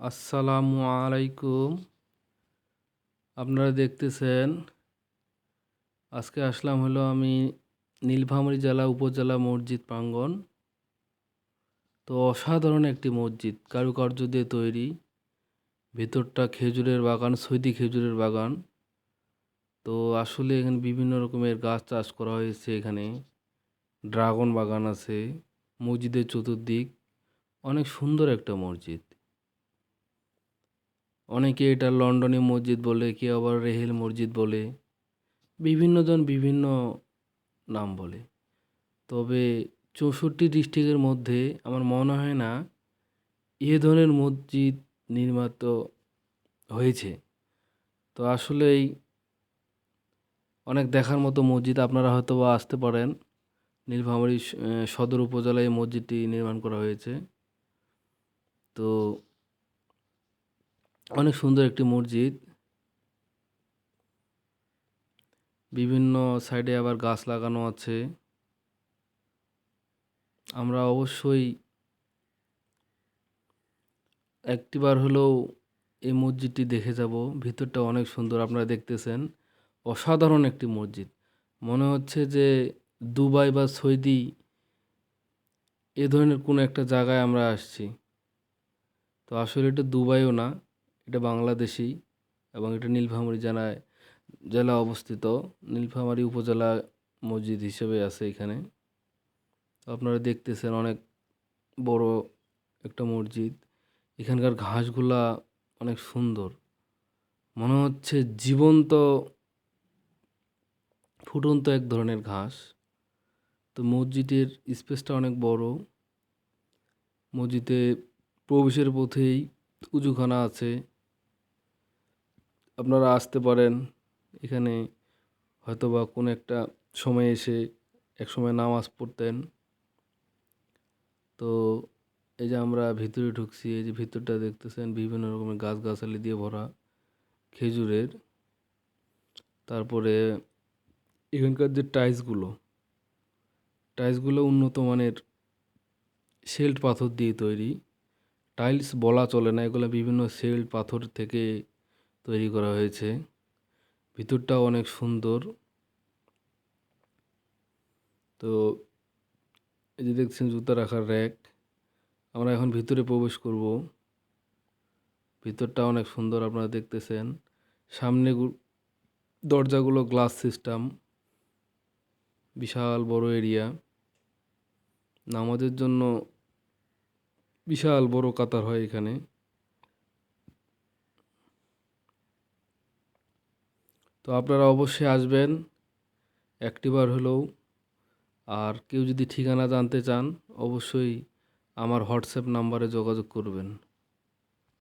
আসসালামু আলাইকুম। আপনারা দেখতেছেন, আজকে আসলাম হলো আমি নীলফামারী জেলা উপজেলা মসজিদ প্রাঙ্গণ। তো অসাধারণ একটি মসজিদ, কারুকার্য দিয়ে তৈরি। ভেতরটা খেজুরের বাগান, সৈদি খেজুরের বাগান। তো আসলে এখানে বিভিন্ন রকমের গাছ চাষ করা হয়েছে এখানে। ড্রাগন বাগান আছে, মসজিদের চতুর্দিক। অনেক সুন্দর একটা মসজিদ। অনেকে এটা লন্ডনী মসজিদ বলে কেউ আবার রেহেল মসজিদ বলে বিভিন্নজন বিভিন্ন নাম বলে। তবে চৌষট্টি ডিস্ট্রিক্টের মধ্যে আমার মনে হয় না এ ধরনের মসজিদ নির্মিত হয়েছে। তো আসলেই অনেক দেখার মতো মসজিদ আপনারা হয়তো বা আসতে পারেন। নীলফামারী সদর উপজেলায় মসজিদটি নির্মাণ করা হয়েছে। তো অনেক সুন্দর একটি মসজিদ। বিভিন্ন সাইডে আবার গাছ লাগানো আছে। আমরা অবশ্যই একটিবার হলেও এই মসজিদটি দেখে যাব। ভিতরটা অনেক সুন্দর আপনারা দেখতেছেন। অসাধারণ একটি মসজিদ। মনে হচ্ছে যে দুবাই বা সৌদি এ ধরনের কোনো একটা জায়গায় আমরা আসছি। তো আসলে এটা দুবাইও না। এটা বাংলাদেশি এবং এটা নীলফামারী জেলায় জেলা অবস্থিত। নীলফামারী উপজেলা মসজিদ হিসেবে আছে এখানে। আপনারা দেখতেছেন অনেক বড় একটা মসজিদ। এখানকার ঘাসগুলা অনেক সুন্দর। মনে হচ্ছে জীবন্ত, ফুটন্ত এক ধরনের ঘাস। তো মসজিদের স্পেসটা অনেক বড়। মসজিদে প্রবেশের পথেই উজুখানা আছে। আপনারা আসতে পারেন। এখানে হয়তোবা কোনো একটা সময় এসে এক সময় নামাজ পড়তেন। তো এই যে আমরা ভিতরে ঢুকছি, এই যে ভিতরটা দেখতেছেন, বিভিন্ন রকমের গাছগাছালি দিয়ে ভরা খেজুরের। তারপরে এখানকার যে টাইলসগুলো টাইলসগুলো উন্নত মানের সেল্ট পাথর দিয়ে তৈরি। টাইলস বলা চলে না, এগুলো বিভিন্ন সেল্ট পাথর থেকে তৈরি করা হয়েছে। ভিতরটাও অনেক সুন্দর। তো এই যে দেখছেন জুতা রাখার র্যাক। আমরা এখন ভিতরে প্রবেশ করব। ভিতরটা অনেক সুন্দর আপনারা দেখতেছেন। সামনে দরজাগুলো গ্লাস সিস্টেম। বিশাল বড় এরিয়া। নামাজের জন্য বিশাল বড় কাতার হয় এখানে। তো আপনারা অবশ্যই আসবেন একটিবার হলেও। আর কেউ যদি ঠিকানা জানতে চান, অবশ্যই আমার হোয়াটসঅ্যাপ নাম্বারে যোগাযোগ করবেন।